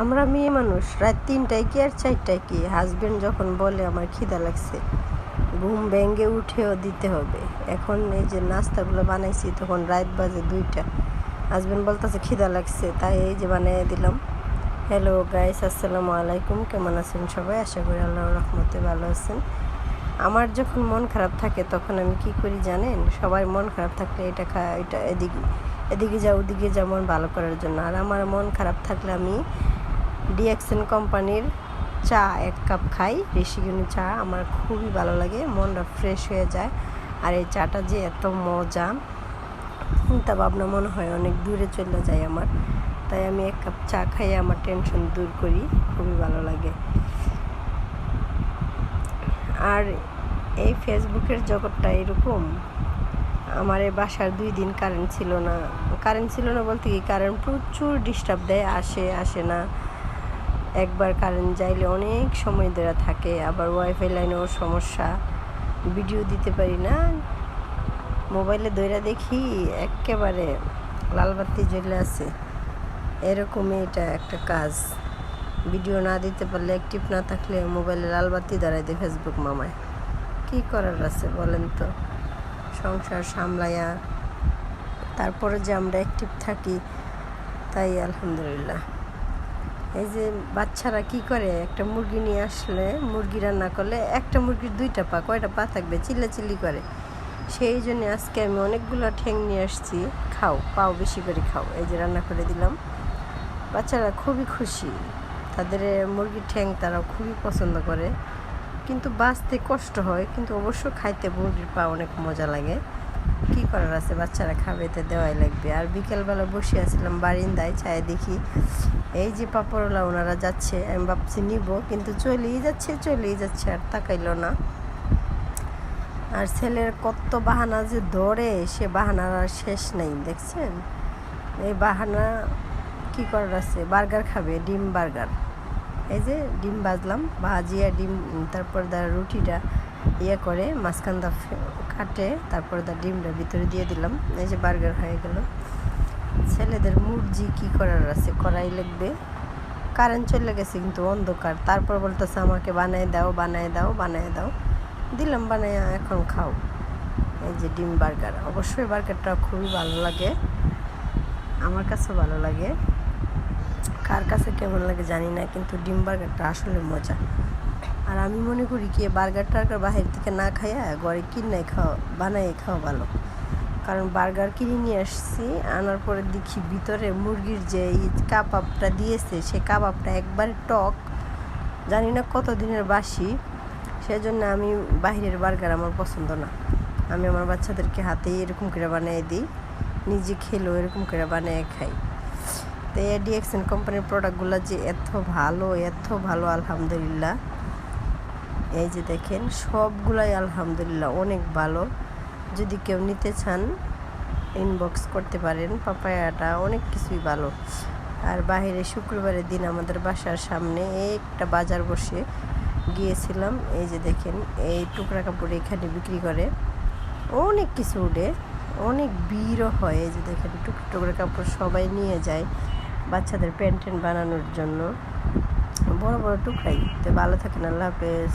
আমরা মেয়ে মানুষ, রাত তিনটায় কি আর চারটায় কি? হাজবেন্ড যখন বলে, আমার খিদা লাগছে। ঘুম ভেঙে উঠেও দিতে হবে। এখন এই যে নাস্তাগুলো বানাইছি, তখন রাত বাজে দুইটা। হাজবেন্ড বলতেছে, খিদা লাগছে। তাই এই যে বানিয়ে দিলাম। হ্যালো গাইস আসসালামু আলাইকুম। কেমন আছেন সবাই? আশা করি আল্লাহ রহমতে ভালো আছেন। আমার যখন মন খারাপ থাকে, তখন আমি কি করি জানেন? সবাই মন খারাপ থাকলে এটা খা, এটা এদিকে এদিকে যা ওদিকে যা মন ভালো করার জন্য। আর আমার মন খারাপ থাকলে আমি ডিএক্সএন কোম্পানির চা এক কাপ খাই। ঋষিগুনি চা আমার খুবই ভালো লাগে, মনটা ফ্রেশ হয়ে যায়। আর এই চাটা যে এত মজা, চিন্তা ভাবনা মনে হয় অনেক দূরে চলে যায় আমার। তাই আমি এক কাপ চা খাই, আমার টেনশন দূর করি, খুবই ভালো লাগে। আর এই ফেসবুকের জগৎটা এরকম, আমার এই বাসার দুই দিন কারেন্ট ছিল না। কারেন্ট ছিল না বলতে কি কারেন্ট প্রচুর ডিস্টার্ব দেয়, আসে আসে না। একবার কারেন্ট যাইলে অনেক সময় ধরে থাকে, আবার ওয়াইফাই লাইনেও সমস্যা। ভিডিও দিতে পারি না। মোবাইলে দইরা দেখি একেবারে লালবাতি জ্বলে আছে। এরকমই এটা একটা কাজ। ভিডিও না দিতে পারলে অ্যাক্টিভ না থাকলে মোবাইলে লালবাতি দাঁড়াই দেয় ফেসবুক মামায়। কী করার আছে বলেন তো? সংসার সামলায়া, তারপরে যে আমরা অ্যাক্টিভ থাকি, তাই আলহামদুলিল্লাহ। এই যে বাচ্চারা কি করে? একটা মুরগি নিয়ে আসলে মুরগি রান্না করলে একটা মুরগির দুইটা পা, কয়টা পা থাকবে? চিল্লাচিল্লি করে। সেই জন্য আজকে আমি অনেকগুলো ঠ্যাং নিয়ে আসছি। খাও, পাও বেশি করে খাও। এই যে রান্না করে দিলাম। বাচ্চারা খুবই খুশি। তাদের মুরগির ঠ্যাং তারা খুবই পছন্দ করে। কিন্তু বাঁচতে কষ্ট হয়, কিন্তু অবশ্য খাইতে মুরগির পা অনেক মজা লাগে। কি করার আছে? বাচ্চারা খাবে তো দেওয়াই লাগবে। আর বিকেলবেলা বসে আসলাম বারিন্দায়, চায়ে দেখি এই যে পাপড়লা ওনারা যাচ্ছে, আমি ভাবছি নিব, কিন্তু চলেই যাচ্ছে চলেই যাচ্ছে, আর তাকাইল না। আর ছেলের কত বাহানা যে ধরে, সে বাহানার আর শেষ নেই, দেখছেন? এই বাহানা কি করার আছে? বার্গার খাবে, ডিম বার্গার। এই যে ডিম বাজলাম ভাজিয়া ডিম, তারপর তার রুটিটা ইয়ে করে মাঝখানটা কাটে, তারপর তার ডিমটা ভিতরে দিয়ে দিলাম, এই যে বার্গার হয়ে গেল। ছেলেদের মুরজি কি করার আছে? করাই লাগবে। কারেন্ট চলে গেছে কিন্তু অন্ধকার। তারপর বলতেছে, আমাকে বানায় দাও বানায় দাও বানায় দাও। দিলাম, বানায় এখন খাও। এই যে ডিম বার্গার। অবশ্যই বার্গারটা খুবই ভালো লাগে। আমার কাছে ভালো লাগে। কার কাছে কেমন লাগে জানি না, কিন্তু ডিম বার্গারটা আসলে মজা। আর আমি মনে করি কি বার্গার টার্গার বাহির থেকে না খাইয়া ঘরে কিনে খাওয়া বানাই খাওয়া ভালো। কারণ বার্গার কিনে নিয়ে আসছি, আনার পরে দেখি ভিতরে মুরগির যে কাবাবটা দিয়েছে, সে কাবাবটা একবারে টক। জানি না কত দিনের বাসি, সেজন্য আমি বাহিরের বার্গার আমার পছন্দ না। আমি আমার বাচ্চাদেরকে হাতেই এরকম করে বানিয়ে দিই, নিজে খেলেও এরকম করে বানিয়ে খাই। তো ডিএক্সএন কোম্পানির প্রোডাক্টগুলো যে এত ভালো এত ভালো, আলহামদুলিল্লাহ। এই যে দেখেন, সবগুলাই আলহামদুলিল্লাহ অনেক ভালো। যদি কেউ নিতে চান ইনবক্স করতে পারেন। পাপায়াটা অনেক কিছুই ভালো। আর বাহিরে শুক্রবারের দিন আমাদের বাসার সামনে একটা বাজার বসে গিয়েছিলাম। এই যে দেখেন, এই টুকরা কাপড় এখানে বিক্রি করে। অনেক কিছু উঠে, অনেক ভিড়ও হয়। এই যে দেখেন টুকরো টুকরো কাপড় সবাই নিয়ে যায় বাচ্চাদের প্যান্ট বানানোর জন্য। বড় বড় টুকরাই। তো ভালো থাকেন, আল্লাহ হাফেজ।